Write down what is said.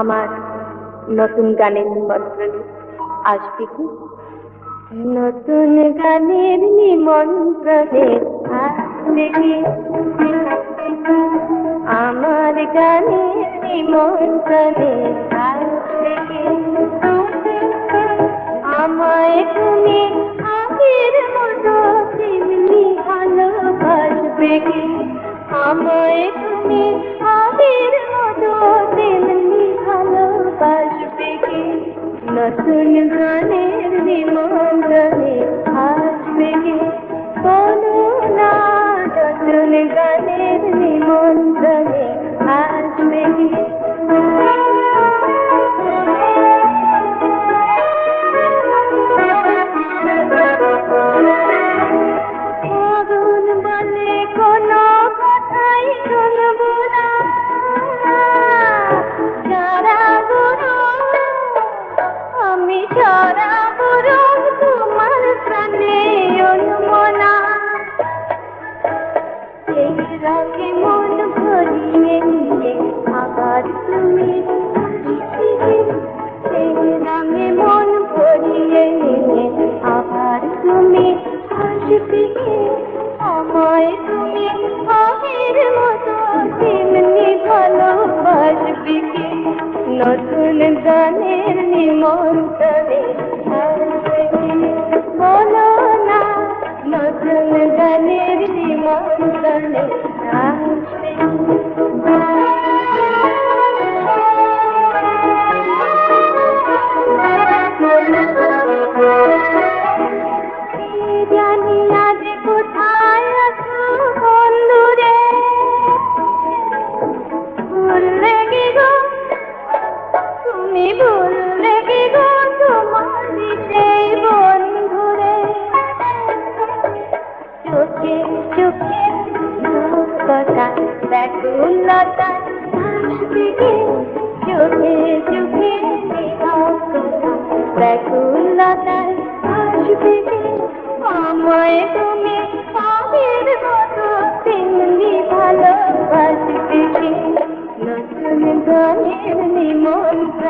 আমার নতুন গানের নিমন্ত্রণে আসবে কি? নতুন গানের নিমন্ত্রণে আসবে আমার গানের নিমন্ত্রণে আসবে আমায় তুমি আগের মতো তেমনি ভালোবাসবে আমায় তুমি আগের মতো ಮಸುಲ್ ಗಾನೆ ನಿಮೋಂ ಗಾನೆ ಆಸ್ಮಿಗೆ ಕೋನು ನಾದ ಸುಲ್ ಗಾನೆ ನಿಮೋಂ ಗಾನೆ ಆಸ್ಮಿಗೆ সেই রঙে মন ভরিয়ে নিয়ে আবার তুমি আসবে। সেই রঙে মন ভরিয়ে নিয়ে আবার তুমি আসবে আমায় তুমি আগের মতো তেমনি ভালোবাসবে কি নতুন গানের নিমন্ত্রণে চোখে চোখে কথা ব্যাকুলতা আসবে চোখে চোখে ব্যাকুলতা আসবে আমায় তুমি আগের মতো তেমনি ভালোবাসবে নতুন গানের নিমন্ত্রণে